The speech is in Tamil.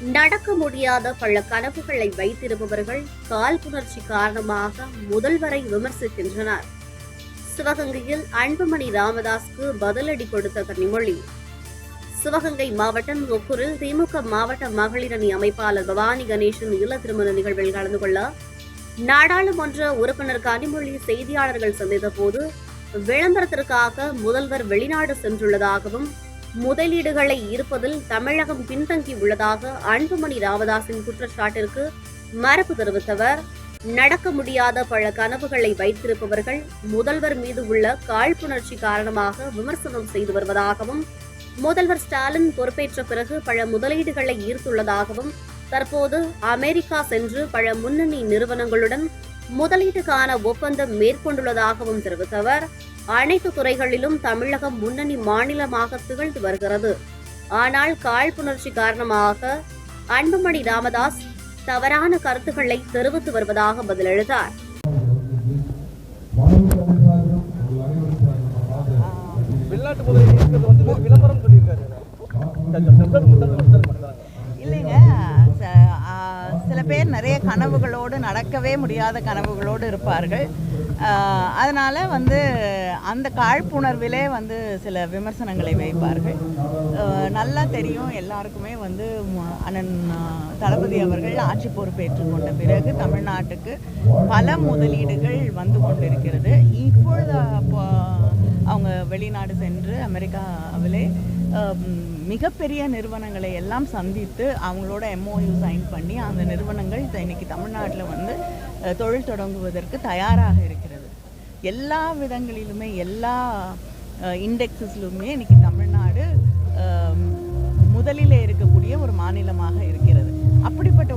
நடக்க முடியாத பல கனவுகளை வைத்திருப்பவர்கள் காழ்ப்புணர்ச்சி காரணமாக முதல்வரை விமர்சிக்கின்றனர். சிவகங்கையில் அன்புமணி ராமதாஸ்க்கு பதிலடி கொடுத்த கனிமொழி. சிவகங்கை மாவட்டம் ஒக்கூரில் திமுக மாவட்ட மகளிர் அணி அமைப்பாளர் பவானி கணேசன் இல்ல திருமண நிகழ்வில் கலந்து கொள்ள நாடாளுமன்ற உறுப்பினர் கனிமொழி செய்தியாளர்கள் சந்தித்த போது விளம்பரத்திற்காக முதல்வர் வெளிநாடு சென்றுள்ளதாகவும் முதலீடுகளை ஈர்ப்பதில் தமிழகம் பின்தங்கி உள்ளதாக அன்புமணி ராமதாசின் குற்றச்சாட்டிற்கு மறுப்பு தெரிவித்தவர். நடக்க முடியாத பல கனவுகளை வைத்திருப்பவர்கள் முதல்வர் மீது உள்ள காழ்ப்புணர்ச்சி காரணமாக விமர்சனம் செய்து வருவதாகவும் முதல்வர் ஸ்டாலின் பொறுப்பேற்ற பிறகு பல முதலீடுகளை ஈர்த்துள்ளதாகவும் தற்போது அமெரிக்கா சென்று பல முன்னணி நிறுவனங்களுடன் முதலீட்டுக்கான ஒப்பந்தம் மேற்கொண்டுள்ளதாகவும் தெரிவித்தவர். அனைத்து துறைகளிலும் தமிழகம் முன்னணி மாநிலமாக திகழ்ந்து வருகிறது. ஆனால் காழ்ப்புணர்ச்சி காரணமாக அன்புமணி ராமதாஸ் தவறான கருத்துக்களை தெரிவித்து வருவதாக பதிலளித்தார். வெளிநாட்டு முதலீடு இருக்கிறது வந்து விளம்பரம் சொல்லியிருக்காரு. சில பேர் நிறைய கனவுகளோடு நடக்கவே முடியாத கனவுகளோடு இருப்பார்கள். அதனால் வந்து அந்த காழ்ப்புணர்விலே வந்து சில விமர்சனங்களை வைப்பார்கள். நல்லா தெரியும் எல்லாருக்குமே வந்து அண்ணன் தளபதி அவர்கள் ஆட்சி பொறுப்பேற்றுக் கொண்ட பிறகு தமிழ்நாட்டுக்கு பல முதலீடுகள் வந்து கொண்டிருக்கிறது. இப்பொழுது அப்போ அவங்க வெளிநாடு சென்று அமெரிக்காவிலே மிகப்பெரிய நிறுவனங்களை எல்லாம் சந்தித்து அவங்களோட எம்ஓயு சைன் பண்ணி அந்த நிறுவனங்கள் இன்னைக்கு தமிழ்நாட்டில் வந்து தொழில் தொடங்குவதற்கு தயாராக இருக்கிறது. எல்லா விதங்களிலுமே எல்லா இண்டெக்ஸஸ்லுமே இன்னைக்கு தமிழ்நாடு முதலில் முதலிலே இருக்கக்கூடிய ஒரு மாநிலமாக இருக்கிறது. அப்படிப்பட்ட